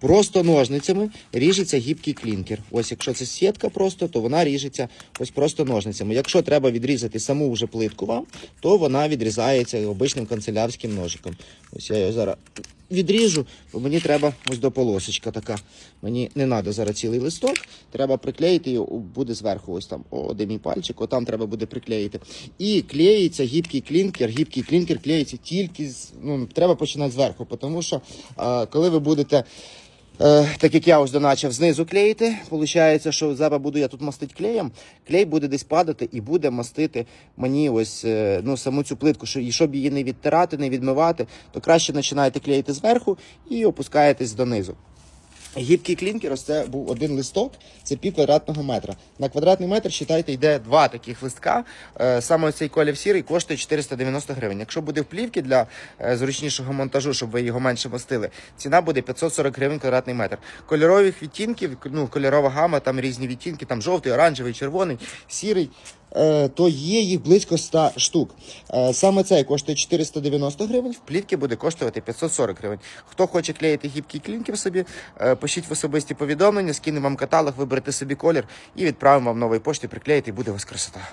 просто ножницями ріжеться гібкий клінкер. Ось якщо це сітка просто, то вона ріжеться ось просто ножницями. Якщо треба відрізати саму вже плитку вам, то вона відрізається обичним канцелярським ножиком. Ось я його зараз відріжу, бо мені треба ось до полосочка така. Мені не треба зараз цілий листок, треба приклеїти його, буде зверху ось там, о, де мій пальчик, отам треба буде приклеїти. І клеїться гібкий клінкер, гібкий клінкер клеїться тільки з, ну, треба починати зверху, тому що а, коли ви будете. Е, так як я ось доначив знизу клеїти, виходить, що зараз буду я тут мастити клеєм, клей буде десь падати і буде мастити мені ось е, ну, саму цю плитку, що, і щоб її не відтирати, не відмивати, то краще починаєте клеїти зверху і опускаєтесь донизу. Гібкий клінкер, ось це був один листок, це пів квадратного метра. На квадратний метр, вважайте, йде два таких листка. Е, Саме цей колів сірий коштує 490 гривень. Якщо буде в плівки для е, зручнішого монтажу, щоб ви його менше мастили, ціна буде 540 гривень квадратний метр. Кольорових відтінків, ну кольорова гама, там різні відтінки, там жовтий, оранжевий, червоний, сірий. Е, То є їх близько 100 штук. Е, Саме цей коштує 490 гривень, в плівки буде коштувати 540 гривень. Хто хоче клеїти гібкий клінкер собі, е, пишіть в особисті повідомлення, скинемо вам каталог, виберете собі колір і відправимо вам нової пошті, приклеїти, і буде у вас красота.